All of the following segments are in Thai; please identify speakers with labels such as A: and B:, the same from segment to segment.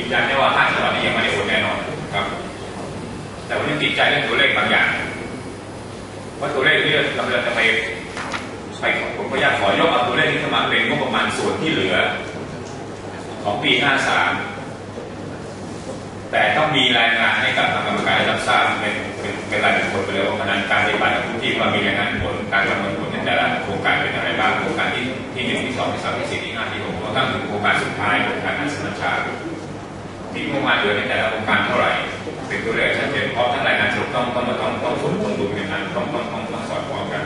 A: ยืนยันได้ว่าห้าฉบับนี้ยังไม่ได้โอนแน่นอนครับ แต่ผมยังติดใจเรื่องตัวเลขบางอย่างว่าตัวเลขที่เราจะไปไปผมก็อยากขอยกเอาตัวเลขนี้มาเป็นงบประมาณส่วนที่เหลือ ของปี 53 แต่ต้องมีรายงานให้กับทางกรรมการรับทราบเป็นเป็นรายบุคคลไปเลยว่าขนาดการปฏิบัติของผู้ที่ว่ามีรายงานผลการประเมินผลในแต่ละโครงการเป็นอะไรบ้างโครงการที่ที่หนึ่งที่สองที่สามที่สี่ที่ห้าที่หกรวมทั้งโครงการสุดท้ายโครงการอักสมัชชา ที่งบประมาณเหลือในแต่ละโครงการเท่าไหร่เป็นตัวเลขชัดเจนเพราะทั้งรายงานสรุปต้องต้องต้องต้องสมบูรณ์ดูอย่างนั้นต้องต้องต้องต้องสอดคล้องกัน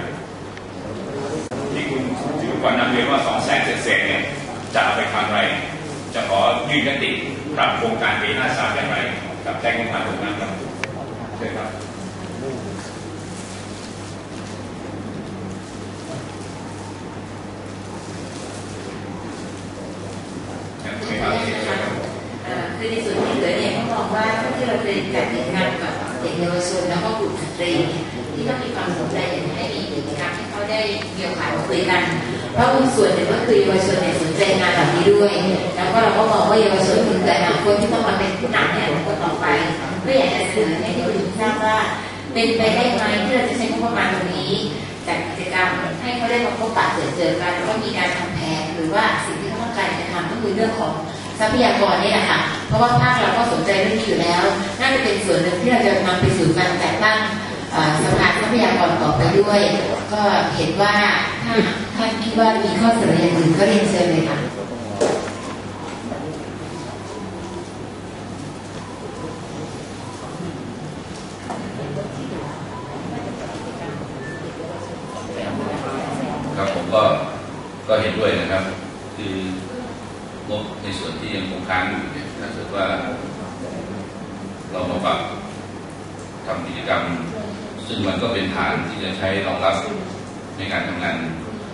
A: ที่คุณถือก่อนนำเรียนว่าสองแสนเศษเนี่ยจะเอาไปทำอะไร จะขอยื่นยติปรับโครงการปี53อย่างไรกับแจ้งงบประมาณตรงนั้นครับเชิญครับเชิญคุณครับ
B: เอ่อคือในส่วนที่เหลือเนี่ยเขามองว่าเที่เราเคยจัดกิจกรรมกับเด็กเยาวชนแล้วก็กลุ่มสตรีเนี่ยที่ต้องมีความสนใจอยากให้มีกิจกรรมให้เขาได้มีโอกาสมาคุยกัน เพราะบางส่วนเนี่ยก็คือเยาวชนเนี่ยสนใจงานแบบนี้ด้วย แล้วก็เราก็มองว่าเยาวชนคืออนาคตที่ต้องมาเป็นผู้นำเนี่ยคนต่อไปก็อยากจะเสนอให้ที่ประชุมทราบว่าเป็นไปได้ไหมที่เราจะใช้งบประมาณตรงนี้จัดกิจกรรมให้เขาได้มาพบปะเจอเจอกันแล้วก็มีการทำแผนหรือว่าสิ่งที่เขาต้องการจะทำก็คือเรื่องของ ทรัพยากรนี่แหละค่ะ เพราะว่าภาคเราก็สนใจเรื่องนี้อยู่แล้ว น่าจะเป็นส่วนหนึ่งที่เราจะนำไปสู่การแจัดตั้งสภาทรัพยากรต่อไปด้วย ก็เห็นว่าถ้าท่านคิดว่ามีข้อเสนออย่างอื่นก็เรียนเชิญเลยค่ะ
C: ครับผมก็ก็เห็นด้วยนะครับคื งบในส่วนที่ยังคงค้างอยู่เนี่ยถ้าเกิดว่าเรามาปรับทำกิจกรรม ซึ่งมันก็เป็นฐานที่จะใช้รองรับในการทำงาน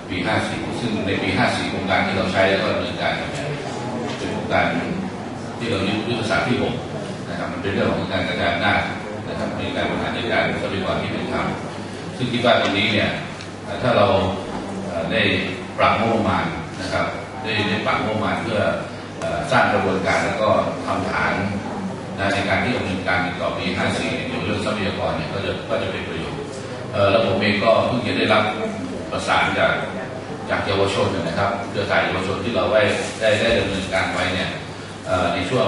C: ปี 54 ซึ่งในปี 54 โครงการที่เราใช้แล้วก็ดำเนินการเนี่ยเป็นโครงการที่เรายึดยุทธศาสตร์ที่ 6 นะครับ มันเป็นเรื่องของการกระจายอำนาจนะครับในการบริหารจัดการทรัพยากรที่เป็นธรรมซึ่งคิดว่าตรงนี้เนี่ยถ้าเราได้ปรับงบประมาณนะครับ ได้ได้ปรับงบประมาณเพื่อสร้างกระบวนการแล้วก็ทำฐานในการที่ดำเนินการในต่อปี 54เกี่ยวกับเรื่องทรัพยากรเนี่ยก็จะก็จะเป็นประโยชน์แล้วผมเองก็เพิ่งจะได้รับประสานจากจากเยาวชนนะครับเครือข่ายเยาวชนที่เราได้ได้ได้ดำเนินการไว้เนี่ยในช่วง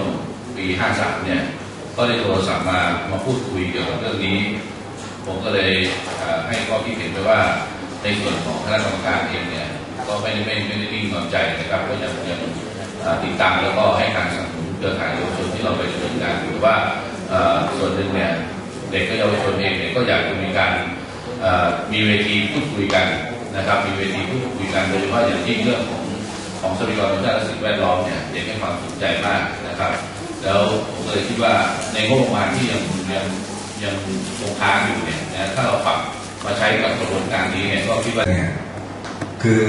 C: ปี 53 เนี่ยก็ได้โทรศัพท์มามาพูดคุยเกี่ยวกับเรื่องนี้ ผมก็เลยให้ข้อคิดเห็นไปว่าในส่วนของคณะกรรมการเองเนี่ย ก็ไม่ได้ไม่ไม่ได้นิ่งนอนใจนะครับก็ยังยังติดตามแล้วก็ให้การสนับสนุนเครือข่ายเยาวชนที่เราไปดำเนินการหรือว่าส่วนหนึ่งเนี่ยเด็กและเยาวชนเองเนี่ยก็อยากจะมีการมีเวทีพูดคุยกันนะครับ มีเวทีพูดคุยกันโดยเฉพาะอย่างยิ่งเรื่องของของทรัพยากรธรรมชาติและสิ่งแวดล้อมเนี่ยเด็กให้ความสนใจมากนะครับ แล้วผมก็เลยคิดว่าในงบประมาณที่ยังยังยังคงค้างอยู่เนี่ยนะถ้าเราปรับมาใช้กับกระบวนการนี้เนี่ยก็คิดว่า
D: เนี่ย คือ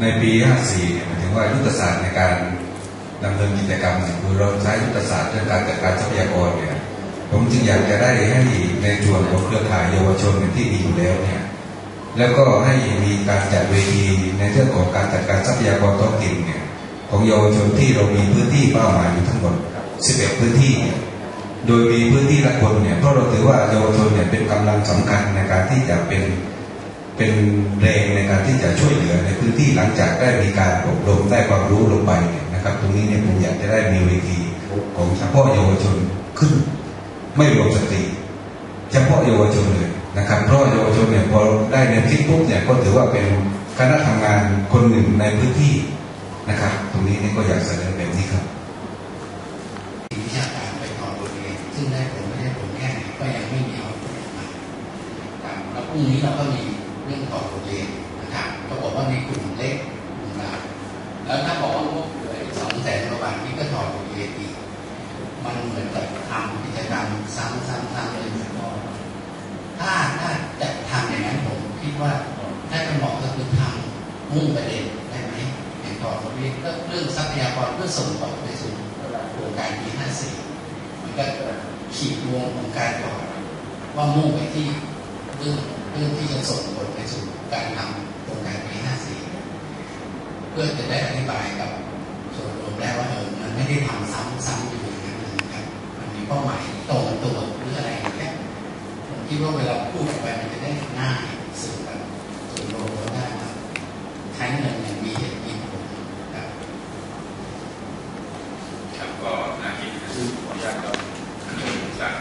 D: ในปี 54เนี่ยหมายถึงว่ายุทธศาสตร์ในการดำเนินกิจกรรมคือเราใช้ยุทธศาสตร์เรื่องการจัดการทรัพยากรเนี่ยผมจึงอยากจะได้ให้ในส่วนของเครือข่ายเยาวชนที่มีอยู่แล้วเนี่ยแล้วก็ให้มีการจัดเวทีในเรื่องของการจัดการทรัพยากรท้องถิ่นเนี่ยของเยาวชนที่เรามีพื้นที่เป้าหมายอยู่ทั้งหมด 11 พื้นที่เนี่ยโดยมีพื้นที่ละคนเนี่ยเพราะเราถือว่าเยาวชนเนี่ยเป็นกำลังสำคัญในการที่จะเป็น เป็นแรงในการที่จะช่วยเหลือในพื้นที่หลังจากได้มีการอบรมได้ความรู้ลงไปเนี่ยนะครับ ตรงนี้เนี่ยผมอยากจะได้มีเวทีของเฉพาะเยาวชนขึ้น ไม่รวมสตรีเฉพาะเยาวชนเลยนะครับ เพราะเยาวชนเนี่ยพอได้ในที่ปุ๊บเนี่ยก็ถือว่าเป็นคณะทำงานคนหนึ่งในพื้นที่นะครับ ตรงนี้เนี่ยก็อยากเสนอแบบนี้ครับ
E: วิชาการไปต่อบทเรียนซึ่งได้ผลไม่ได้ผลแค่ไหนก็ยังไม่มีเอาผลมาแล้วพรุ่งนี้เราก็มี เรื่องต่อบทเรียนนะครับก็บอกว่าในกลุ่มเล็กกลุ่มกลางแล้วถ้าบอกว่างบเหลือสองแสนกว่าบาทนี่ก็ถอดบทเรียนอีกมันเหมือนกับทำกิจกรรมซ้ำซ้ำซ้ำเลยเหมือนกันถ้าถ้าจะทำอย่างนั้นผมคิดว่าถ้าจะเหมาะก็คือทำมุ่งประเด็นได้ไหมอย่างต่อบทเรียนก็เรื่องทรัพยากรเพื่อส่งต่อไปสู่โครงการปี54มันก็ขีดวงของการก่อนว่ามุ่งไปที่เรื่องเรื่องที่จะส่งผล การทำโครงการปี54 เพื่อจะได้อธิบายกับส่วนรวมได้ว่าเออมันไม่ได้ทำซ้ำซ้ำอยู่อย่างนั้นนะครับมันมีเป้าหมายตรงตัวหรืออะไรอย่างเงี้ยผมคิดว่าเวลาพูดออกไปมันจะได้ง่ายสื่อกันช้เงินอย่างมีเหตุมีผลครับ
A: ครับก็น่าคิดนะ
C: ซึ่งขออนุญาตครับาม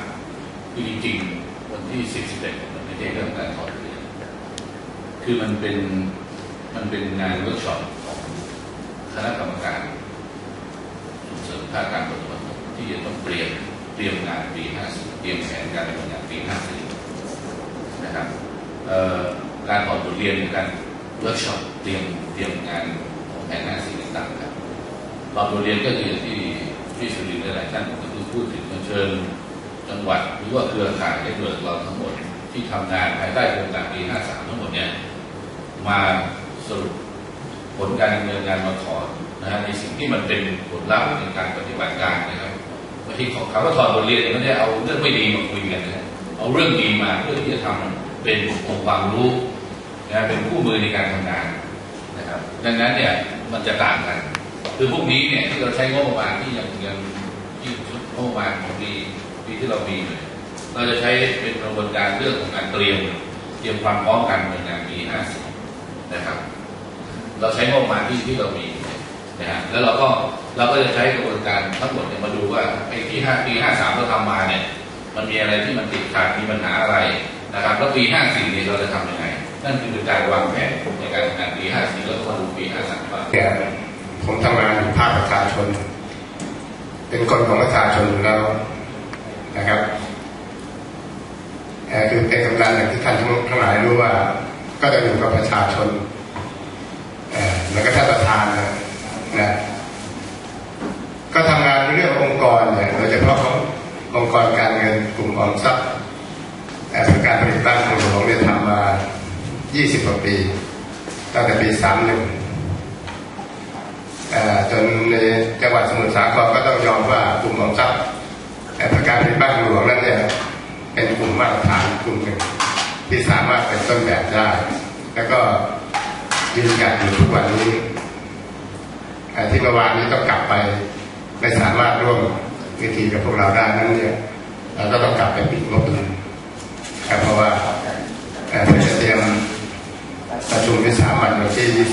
C: คือจริงๆวันที่สิบสิบเอ็ดมันไม่ใช่เรื่องการถอดเรียน คือมันเป็นมันเป็นงานเวิร์กช็อปของคณะกรรมการส่งเสริมภาคการปฏิบัติที่จะต้องเตรียมเตรียมงานปี50เตรียมแผนการดำเนินงานปี50นะครับการถอดบทเรียนการเวิร์กช็อปเตรียมเตรียมงานของแผน50ต่างๆครับตอนบทเรียนก็คือที่ที่สุรินทร์หลายท่านก็คือพูดถึงเชิญจังหวัดหรือว่าเครือข่ายในเบิร์เราทั้งหมดที่ทำงานภายใต้โครงการปี53 มาสรุปผลการดำเนินงานมาถอดนะฮะในสิ่งที่มันเป็นผลลัพธ์ในการปฏิบัติการนะครับไม่ใช่ของคำว่าถอดบทเรียนเนี่ยไม่ได้เอาเรื่องไม่ดีมาคุยกันนะเอาเรื่องดีมาเพื่อที่จะทำเป็นองค์ความรู้นะเป็นคู่มือในการทำงานนะครับ ดังนั้นเนี่ยมันจะต่างกัน คือพวกนี้เนี่ยที่เราใช้งบประมาณที่ยังยังที่ชุดงบประมาณของปีปีที่เรามีเนี่ยเราจะใช้เป็นกระบวนการเรื่องของการเตรียม เตรียมความพร้อมกันในงานปี50 นะครับ เราใช้งบประมาณที่ที่เรามีนะฮะแล้วเราก็เราก็จะใช้กระบวนการทั้งหมดเนี่ยมาดูว่าไอ้ที่5ปี53เราทำมาเนี่ย มันมีอะไรที่มันติดขัดมีปัญหาอะไรนะครับ แล้วปี54เนี่ยเราจะทำยังไง นั่นคือการวางแผนในการทำงานปี54แล้วก็มาดูปี53ว่า
F: เนี่ยผมทำงานอยู่ภาคประชาชน เป็นคนของประชาชนแล้วนะครับเอ่อคือเป็นกำลังอย่างที่ท่านทั้งหลายรู้ว่า ก็จะอยู่กับประชาชนแล้วก็ท่านประธานนะก็ทำงานในเรื่ององค์กรเนี่ยโดยเฉพาะขององค์กรการเงินกลุ่มออมทรัพย์เอ่อเป็นการผลิตบ้าของหลวงเนี่ยทำมา 20 กว่าปี ตั้งแต่ปี 31เอ่อจนในจังหวัดสมุทรสาครก็ต้องยอมว่ากลุ่มของทรัพย์เอ่อประการเป็นบ้านหลวงนั้นเนี่ยเป็นกลุ่มมาตรฐานกลุ่มหนึ่ง ที่สามารถเป็นต้นแบบได้ แล้วก็ยืนหยัดอยู่ทุกวันนี้เอ่ที่เมื่อวานนี้ต้องกลับไป ไม่สามารถร่วมวิธีกับพวกเราได้นั้นเนี่ยเราก็ต้องกลับไปปิดงบดุลครับเพราะว่าเอ่เพื่อจะเตรียมประชุมวิสามันวันที่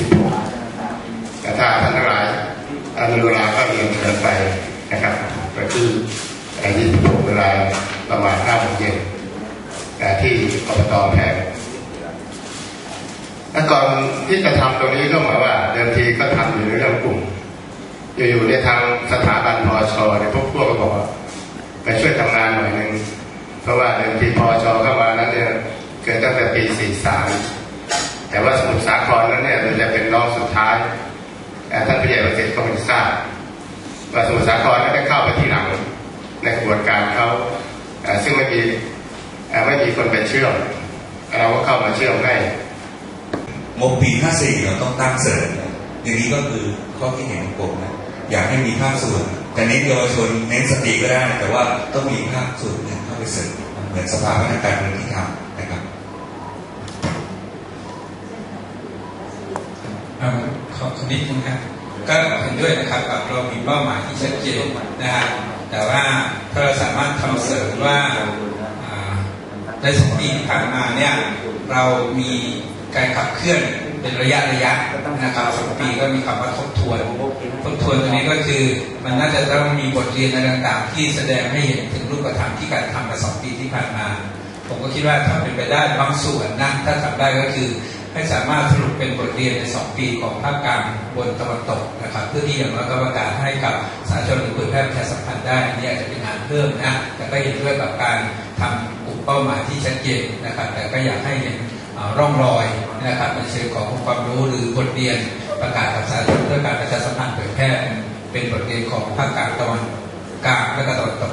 F: 26แต่ถ้าท่านทั้งหลายอนุเวลาก็เรียนเชิญไปนะครับไปที่ไอ้ที่เวลาประมาณห้าโมงเย็น ที่อบตแพงและก่อนที่จะทำตรงนี้ก็หมายว่า เดิมทีก็ทำอยู่ในเรื่องกลุ่มอยู่ๆในยทางสถาบันพอชเนี่ยพวกพวกก็บอกว่าไปช่วยทำงานหน่อยหนึ่งเพราะว่าเดิมทีพอชเข้ามานั้นเนี่ยเกิดตั้งแต่ปี 43 แต่ว่าสมุทรสาครนั้นเนี่ยมันจะเป็นรองสุดท้ายเอ่ท่านผู้ใหญ่ประสิทธิ์ก็คงจะทราบว่าสมุทรสาครนั้นได้เข้าไปที่หลังในกระบวนการเขาซึ่งไม่มี ไม่มีคนไปเชื่อม เราก็เข้ามาเชื่อมให้
D: งบปี54เราต้องตั้งเสริมนะอย่างนี้ก็คือข้อคิดเห็นของผมนะอยากให้มีภาคส่วนแต่เน้นเยาวชนเน้นสติก็ได้ แต่ว่าต้องมีภาคส่วนเนี่ยเข้าไปเสริมเหมือนสภาพัฒนาการเมืองที่ทำนะครับ
G: เอ่อขอขอนิดนึงครับก็เห็นด้วยนะครับกับเรามีเป้าหมายที่ชัดเจนนะฮะแต่ว่าถ้าเราสามารถทำเสริมว่าอ่า ในสองปีที่ผ่านมาเนี่ยเรามีการขับเคลื่อนเป็นระยะระยะนะครับสองปีก็มีคำว่าทบทวนทบทวนตรงนี้ก็คือ มันน่าจะต้องมีบทเรียนอะไรต่างๆ ที่แสดงให้เห็นถึงรูปธรรมที่การทำมาสองปีที่ผ่านมา ผมก็คิดว่าถ้าเป็นไปได้บางส่วนนะถ้าทำได้ก็คือให้สามารถสรุปเป็นบทเรียนใน 2 ปีของภาคกลางบนตะวันตกนะครับ เพื่อที่อย่างน้อยก็ประกาศให้กับสาธารณชนหรือเผยแพร่ประชาสัมพันธ์ได้นี่อาจจะเป็นงานเพิ่มนะแต่ก็เห็นด้วยกับการทำกลุ่ม เป้าหมายที่ชัดเจนนะครับ แต่ก็อยากให้เห็นเอ่อร่องรอยนะครับในเชิงของความรู้หรือบทเรียนประกาศกับสาธารณชนเพื่อการประชาสัมพันธ์เผยแพร่เป็นบทเรียนของภาคกลางตะวันกลางและตะวันตก